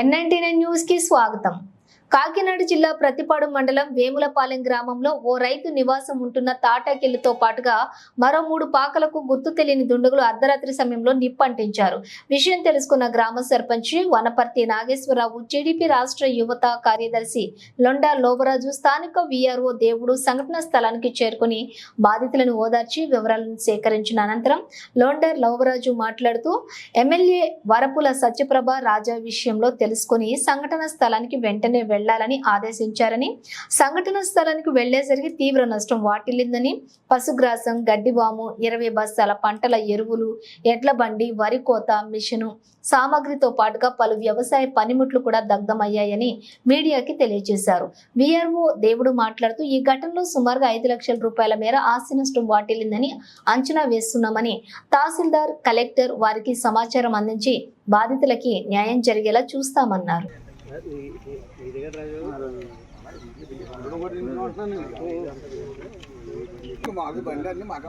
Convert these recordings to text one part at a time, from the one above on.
NNT న్యూస్కి స్వాగతం. కాకినాడ జిల్లా ప్రతిపాడు మండలం వేములపాలెం గ్రామంలో ఓ రైతు నివాసం ఉంటున్న తాటాకిళ్ళతో పాటుగా మరో మూడు పాకలకు గుర్తు తెలియని దుండగులు అర్ధరాత్రి సమయంలో నిప్పంటించారు. విషయం తెలుసుకున్న గ్రామ సర్పంచ్ వనపర్తి నాగేశ్వరరావు టీడీపీ రాష్ట్ర యువత కార్యదర్శి లొండా లోబరాజు స్థానిక విఆర్ఓ దేవుడు సంఘటన స్థలానికి చేరుకుని బాధితులను ఓదార్చి వివరాలను సేకరించిన అనంతరం లోండర్ లోవరాజు మాట్లాడుతూ ఎమ్మెల్యే వరపుల సత్యప్రభ రాజా విషయంలో తెలుసుకుని సంఘటన స్థలానికి వెంటనే వెళ్ళాలని ఆదేశించారని సంఘటన స్థలానికి వెళ్ళేసరికి తీవ్ర నష్టం వాటిల్లిందని పశుగ్రాసం గడ్డివాము ఇరవై బస్తాల పంటల ఎరువులు ఎడ్ల బండి వరి కోత మిషను సామాగ్రితో పాటుగా పలు వ్యవసాయ పనిముట్లు కూడా దగ్ధమయ్యాయని మీడియాకి తెలియజేశారు. విఆర్ఓ దేవుడు మాట్లాడుతూ ఈ ఘటనలో సుమారుగా ఐదు లక్షల రూపాయల మేర ఆస్తి నష్టం వాటిల్లిందని అంచనా వేస్తున్నామని తహసీల్దార్ కలెక్టర్ వారికి సమాచారం అందించి బాధితులకి న్యాయం జరిగేలా చూస్తామన్నారు. మాకు బండి అన్ని మాకు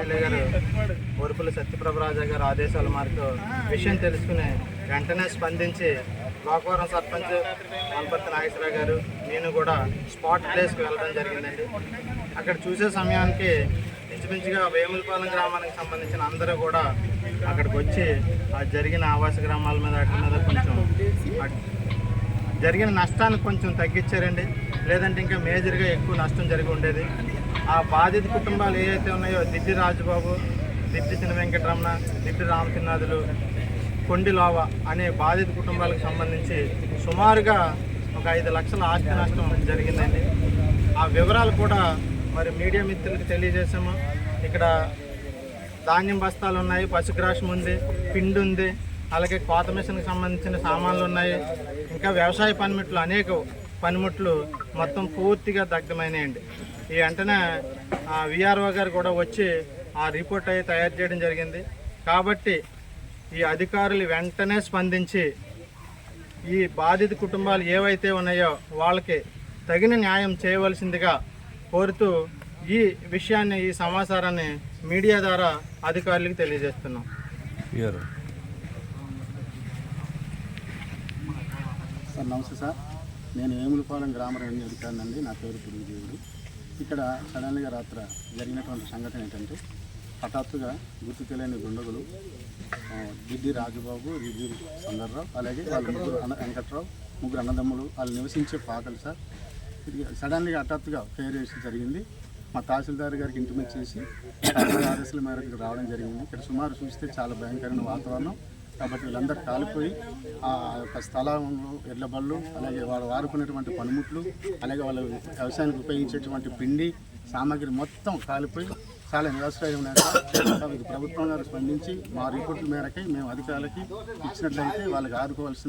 ఎమ్మెల్యే గారు ఓరుపుల సత్యప్రభ రాజా గారు ఆదేశాల మేరకు విషయం తెలుసుకుని వెంటనే స్పందించి గోకవరం సర్పంచ్ గణపతి నాగేశ్వరరావు గారు నేను కూడా స్పాట్ ప్లేస్కి వెళ్ళడం జరిగిందండి. అక్కడ చూసే సమయానికి ఇంచుమించుగా వేములపాలెం గ్రామానికి సంబంధించిన అందరూ కూడా అక్కడికి వచ్చి ఆ జరిగిన ఆవాస గ్రామాల మీద అక్కడ మీద కొంచెం జరిగిన నష్టాన్ని కొంచెం తగ్గించారండి. లేదంటే ఇంకా మేజర్గా ఎక్కువ నష్టం జరిగి ఉండేది. ఆ బాధిత కుటుంబాలు ఏవైతే ఉన్నాయో దిడ్డి రాజుబాబు దిడ్డి చిన్న వెంకటరమణ దిడ్డి రామచిన్నాథులు కొండి లోవ అనే బాధిత కుటుంబాలకు సంబంధించి సుమారుగా ఒక ఐదు లక్షల ఆస్తి నష్టం జరిగిందండి. ఆ వివరాలు కూడా మరి మీడియా మిత్రులకు తెలియజేసాము ఇక్కడ ధాన్యం బస్తాలు ఉన్నాయి పశుగ్రాసం ఉంది పిండి ఉంది అలాగే కోత మిషన్కి సంబంధించిన సామాన్లు ఉన్నాయి ఇంకా వ్యవసాయ పనిముట్లు అనేక పనిముట్లు మొత్తం పూర్తిగా దగ్ధమైనాయండి. ఈ వెంటనే విఆర్ఓ గారు కూడా వచ్చి ఆ రిపోర్ట్ అయ్యి తయారు చేయడం జరిగింది. కాబట్టి ఈ అధికారులు వెంటనే స్పందించి ఈ బాధిత కుటుంబాలు ఏవైతే ఉన్నాయో వాళ్ళకి తగిన న్యాయం చేయవలసిందిగా కోరుతూ ఈ విషయాన్ని ఈ సమాచారాన్ని మీడియా ద్వారా అధికారులకు తెలియజేస్తున్నాం. సార్ నమస్తే సార్. నేను ఏములపాలెం గ్రామ రెవెన్యూ అధికారినండి అండి. నా పేరు పురుగుదేవుడు ఇక్కడ సడన్గా రాత్ర జరిగినటువంటి సంఘటన ఏంటంటే హఠాత్తుగా గుర్తు తెలియని గుండగులు ఆ, దిడ్డి రాజుబాబు దిడ్డి సుందర్రావు అలాగే వాళ్ళ ముగ్గురు అన్న వెంకట్రావు ముగ్గురు అన్నదమ్ములు వాళ్ళు నివసించే పాకలు సార్. ఇది సడన్గా హఠాత్తుగా ఫెయిర్ వేసి జరిగింది. మా తహసీల్దార్ గారికి ఇంటిమేట్ చేసి ఆదేశాల మేరకు రావడం జరిగింది. ఇక్కడ సుమారు చూస్తే చాలా భయంకరమైన వాతావరణం. కాబట్టి వీళ్ళందరూ కాలిపోయి ఆ యొక్క స్థలంలో ఎడ్ల బళ్ళు అలాగే వాళ్ళు వాడుకునేటువంటి పనిముట్లు అలాగే వాళ్ళు వ్యవసాయానికి ఉపయోగించేటువంటి పిండి సామాగ్రి మొత్తం కాలిపోయి చాలా నిరాశ్రయం ఉన్నాయి ప్రభుత్వం గారు స్పందించి మా రిపోర్టుల మేరకై మేము అధికారులకి ఇచ్చినట్లయితే వాళ్ళకి ఆదుకోవాల్సింది